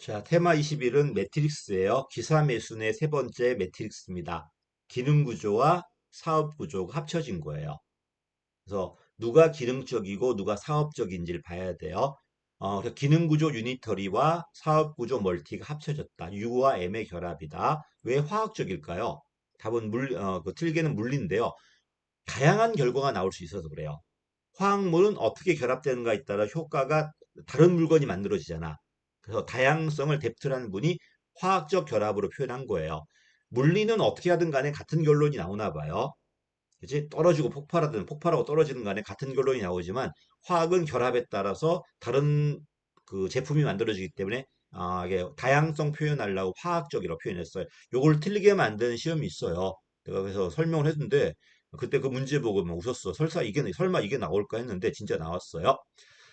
자, 테마 21은 매트릭스예요. 기사 매순의 세 번째 매트릭스입니다. 기능 구조와 사업 구조가 합쳐진 거예요. 그래서 누가 기능적이고 누가 사업적인지를 봐야 돼요. 어, 기능 구조 유니터리와 사업 구조 멀티가 합쳐졌다. U와 M의 결합이다. 왜 화학적일까요? 답은 물, 어, 그 틀게는 물리인데요. 다양한 결과가 나올 수 있어서 그래요. 화학물은 어떻게 결합되는가에 따라 효과가 다른 물건이 만들어지잖아. 그래서 다양성을 뎁트라는 분이 화학적 결합으로 표현한 거예요. 물리는 어떻게 하든 간에 같은 결론이 나오나 봐요. 그치? 떨어지고 폭발하든 폭발하고 떨어지든 간에 같은 결론이 나오지만 화학은 결합에 따라서 다른 그 제품이 만들어지기 때문에 아, 이게 다양성 표현하려고 화학적이라고 표현했어요. 요걸 틀리게 만드는 시험이 있어요. 내가 그래서 설명을 했는데 그때 그 문제 보고 막 웃었어. 설사 이게 설마 이게 나올까 했는데 진짜 나왔어요.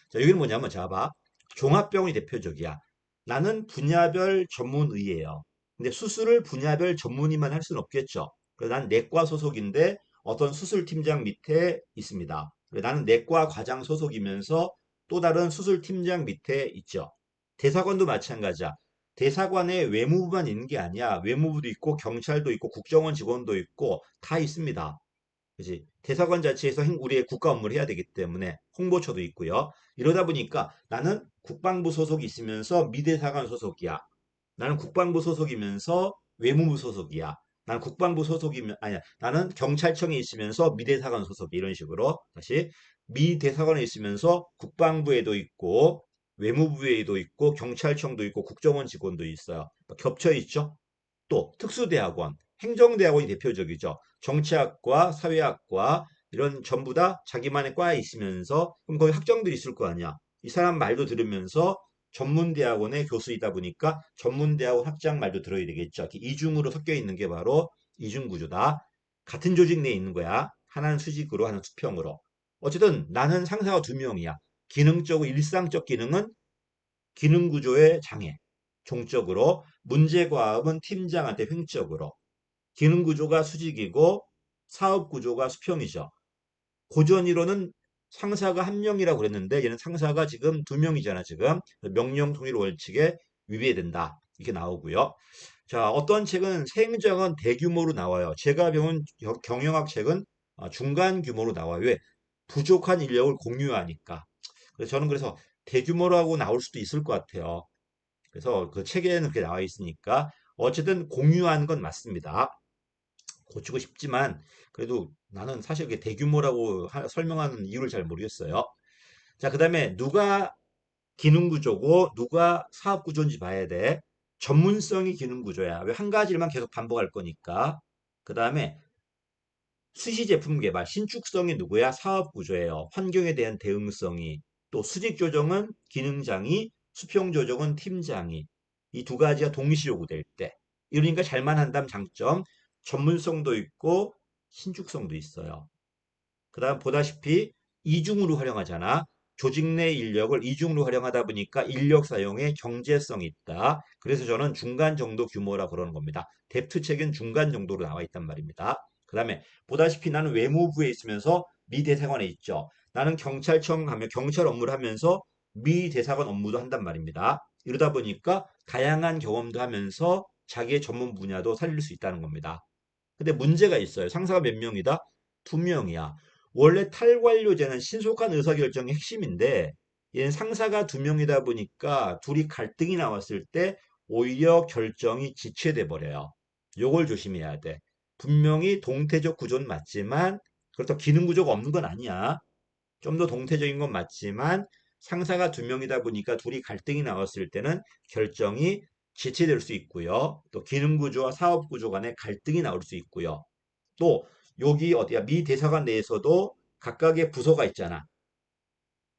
자, 여기는 뭐냐면 자 봐. 종합병원이 대표적이야. 나는 분야별 전문의예요. 근데 수술을 분야별 전문의만 할 수는 없겠죠. 그래서 난 내과 소속인데 어떤 수술팀장 밑에 있습니다. 나는 내과 과장 소속이면서 또 다른 수술팀장 밑에 있죠. 대사관도 마찬가지야. 대사관에 외무부만 있는 게 아니야. 외무부도 있고 경찰도 있고 국정원 직원도 있고 다 있습니다. 그지? 대사관 자체에서 우리의 국가 업무를 해야 되기 때문에 홍보처도 있고요. 이러다 보니까 나는 국방부 소속이 있으면서 미대사관 소속이야. 나는 국방부 소속이면서 외무부 소속이야. 나는 국방부 소속이면 아니야. 나는 경찰청에 있으면서 미대사관 소속 이런 식으로 다시 미대사관에 있으면서 국방부에도 있고 외무부에도 있고 경찰청도 있고 국정원 직원도 있어요. 겹쳐 있죠. 또 특수대학원, 행정대학원이 대표적이죠. 정치학과, 사회학과 이런 전부 다 자기만의 과에 있으면서 그럼 거기 학정들이 있을 거 아니야. 이 사람 말도 들으면서 전문대학원의 교수이다 보니까 전문대학원 학장 말도 들어야 되겠죠. 이중으로 섞여 있는 게 바로 이중구조다. 같은 조직 내에 있는 거야. 하나는 수직으로, 하나는 수평으로. 어쨌든 나는 상사가 두 명이야. 기능적으로 일상적 기능은 기능구조의 장애. 종적으로 문제과학은 팀장한테 횡적으로 기능 구조가 수직이고 사업 구조가 수평이죠. 고전이론은 상사가 한 명이라고 그랬는데 얘는 상사가 지금 두 명이잖아 지금 명령 통일 원칙에 위배된다 이렇게 나오고요. 자 어떤 책은 생정은 대규모로 나와요. 제가 배운 경영학 책은 어, 중간 규모로 나와요. 왜? 부족한 인력을 공유하니까. 그래서 저는 그래서 대규모라고 나올 수도 있을 것 같아요. 그래서 그 책에는 그렇게 나와 있으니까 어쨌든 공유하는 건 맞습니다. 고치고 싶지만 그래도 나는 사실 그게 대규모라고 하, 설명하는 이유를 잘 모르겠어요. 자, 그 다음에 누가 기능 구조고 누가 사업 구조인지 봐야 돼. 전문성이 기능 구조야. 왜 한 가지만 계속 반복할 거니까. 그 다음에 수시 제품 개발, 신축성이 누구야? 사업 구조예요. 환경에 대한 대응성이. 또 수직 조정은 기능장이, 수평 조정은 팀장이. 이 두 가지가 동시 요구될 때. 이러니까 잘만 한다면 장점, 전문성도 있고 신축성도 있어요. 그 다음 보다시피 이중으로 활용하잖아. 조직 내 인력을 이중으로 활용하다 보니까 인력 사용에 경제성이 있다. 그래서 저는 중간 정도 규모라 그러는 겁니다. 뎁트 책은 중간 정도로 나와 있단 말입니다. 그 다음에 보다시피 나는 외무부에 있으면서 미 대사관에 있죠. 나는 경찰청 가면 경찰 업무를 하면서 미 대사관 업무도 한단 말입니다. 이러다 보니까 다양한 경험도 하면서 자기의 전문 분야도 살릴 수 있다는 겁니다. 근데 문제가 있어요. 상사가 몇 명이다? 두 명이야. 원래 탈관료제는 신속한 의사결정의 핵심인데 얘는 상사가 두 명이다 보니까 둘이 갈등이 나왔을 때 오히려 결정이 지체돼 버려요. 요걸 조심해야 돼. 분명히 동태적 구조는 맞지만 그렇다고 기능 구조가 없는 건 아니야. 좀 더 동태적인 건 맞지만 상사가 두 명이다 보니까 둘이 갈등이 나왔을 때는 결정이 지체될 수 있고요. 또 기능 구조와 사업 구조 간에 갈등이 나올 수 있고요. 또 여기 어디야 미 대사관 내에서도 각각의 부서가 있잖아.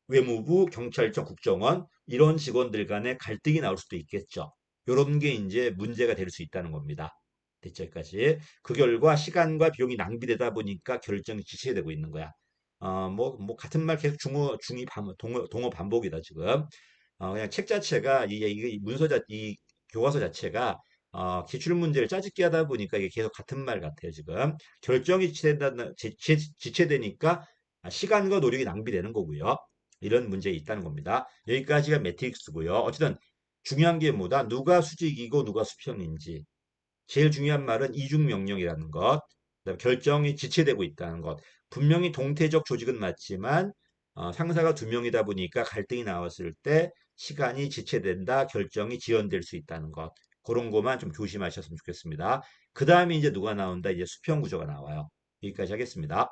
외무부, 경찰청, 국정원 이런 직원들 간에 갈등이 나올 수도 있겠죠. 이런 게 이제 문제가 될 수 있다는 겁니다. 여기까지. 그 결과 시간과 비용이 낭비되다 보니까 결정이 지체되고 있는 거야. 어, 뭐, 뭐, 같은 말 계속 중어, 중이 반, 동어, 동어 반복이다, 지금. 어, 그냥 책 자체가, 이, 이, 문서 자, 이 교과서 자체가 어, 기출 문제를 짜집기 하다 보니까 이게 계속 같은 말 같아요, 지금. 결정이 지체된다, 지체, 지체되니까 시간과 노력이 낭비되는 거고요. 이런 문제 있다는 겁니다. 여기까지가 매트릭스고요. 어쨌든 중요한 게 뭐다? 누가 수직이고 누가 수평인지. 제일 중요한 말은 이중 명령이라는 것. 결정이 지체되고 있다는 것. 분명히 동태적 조직은 맞지만 어, 상사가 두 명이다 보니까 갈등이 나왔을 때 시간이 지체된다, 결정이 지연될 수 있다는 것. 그런 것만 좀 조심하셨으면 좋겠습니다. 그 다음에 이제 누가 나온다? 이제 수평 구조가 나와요. 여기까지 하겠습니다.